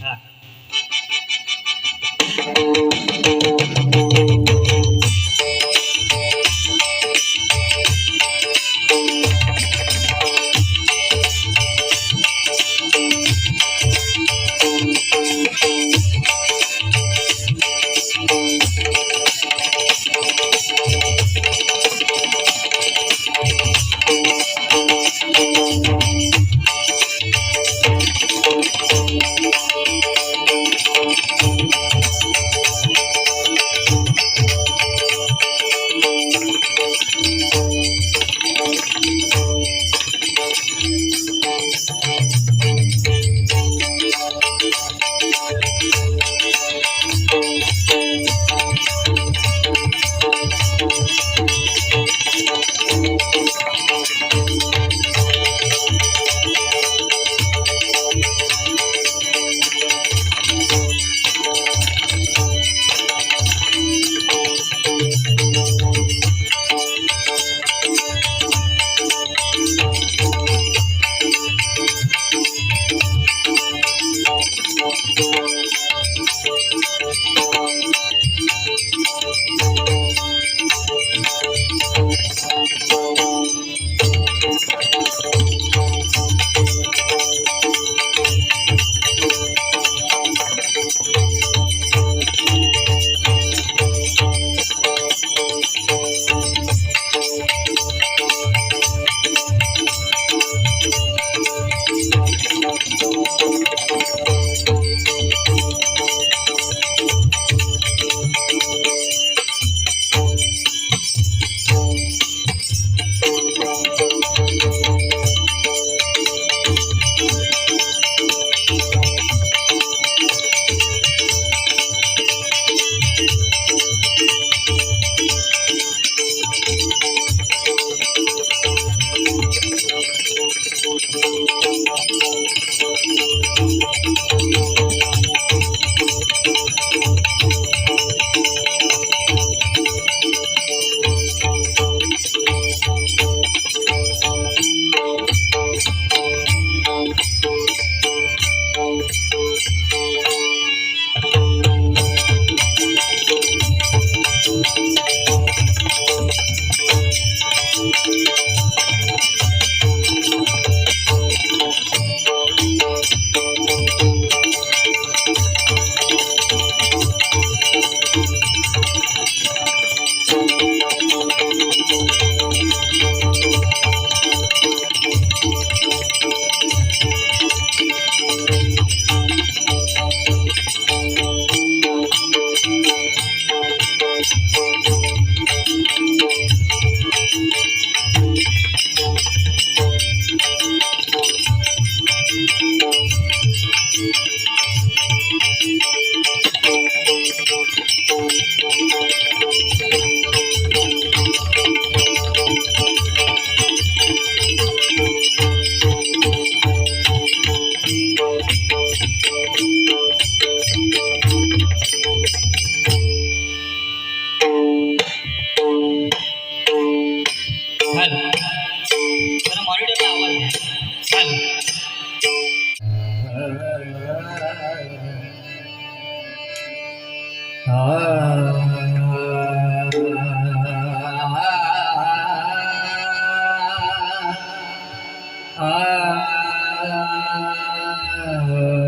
Ah. Uh,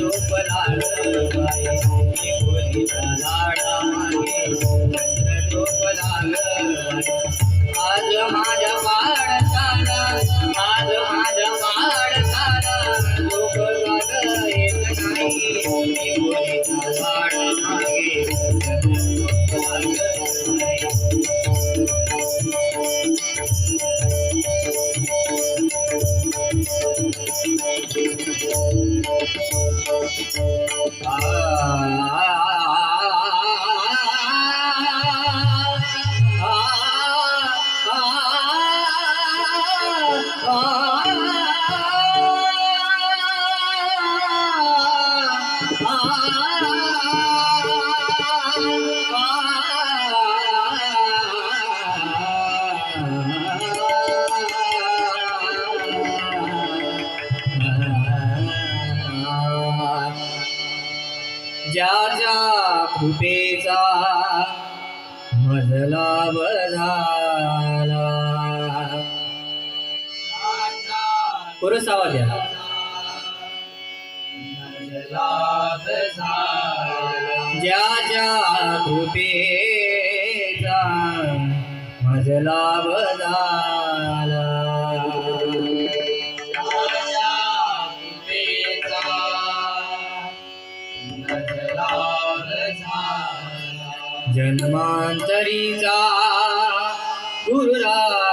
ರೂಪಲಾಳ Ah, ah, ah, ah. ज्याच्या कृपेचा मजला झाला. जन्मांतरीचा गुरुला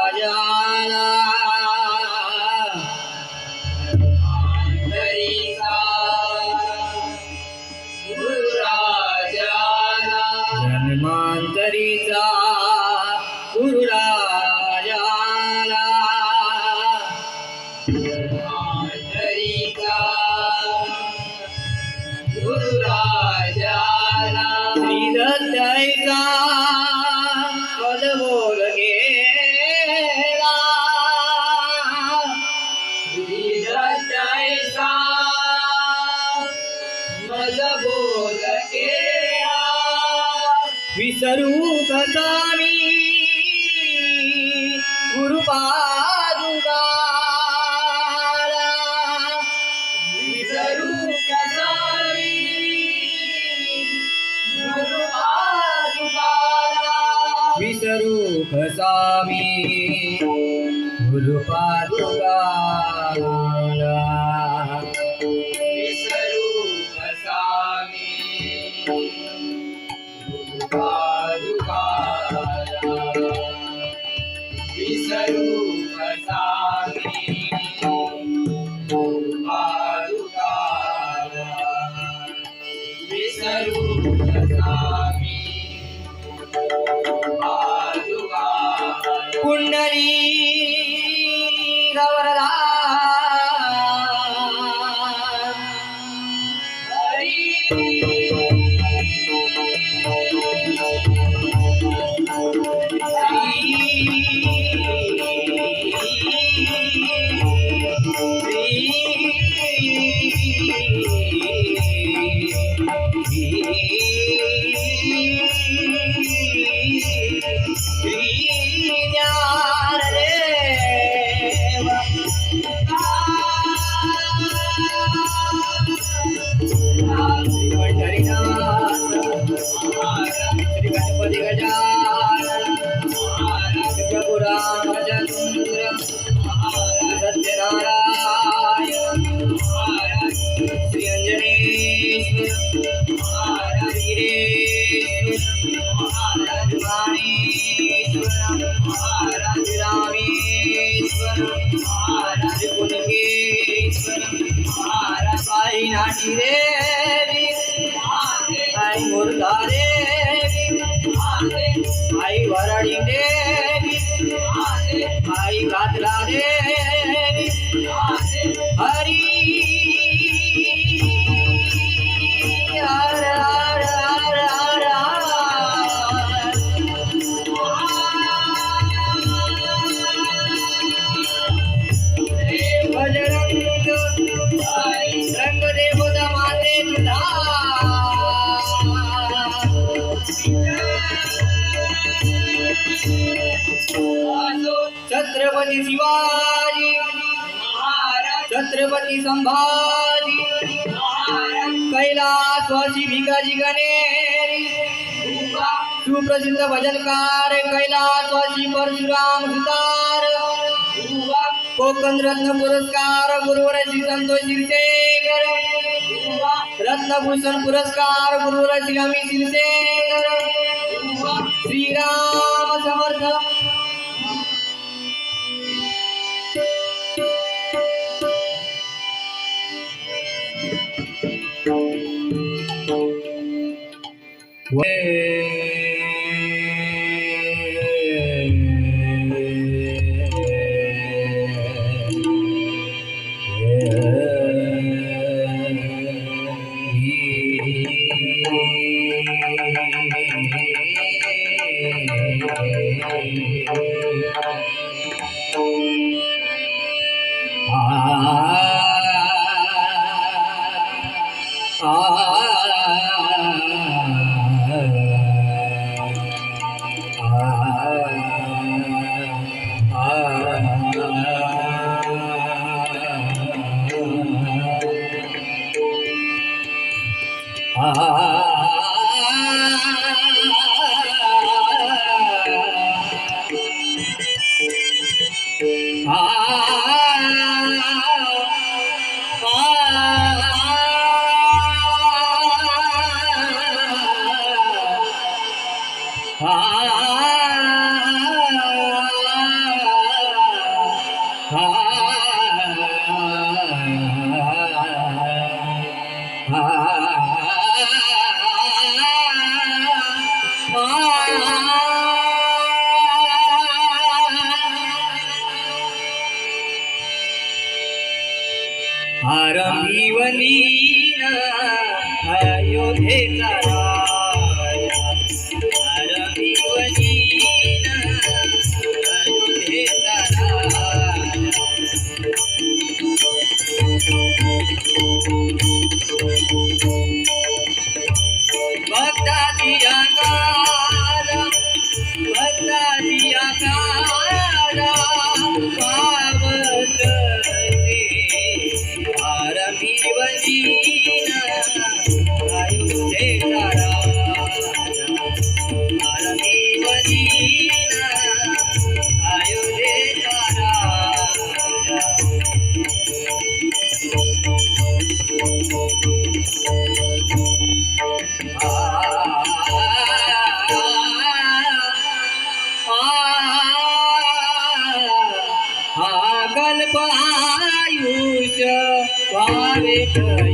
রে আই মুর্গা রে আই বরাড়ি রে আই গাদরা রে হরি छत्रपती संभाजी कैलासवासी भिकाजी गणेरी सुप्रसिद्ध भजनकार कैलासवासी परशुराम सुतार कोकण रत्न पुरस्कार गुरुवर श्री संतोष शिरसेकर रत्नभूषण पुरस्कार गुरुवर श्री अमित शिरसेकर श्रीराम समर्थ Thank you.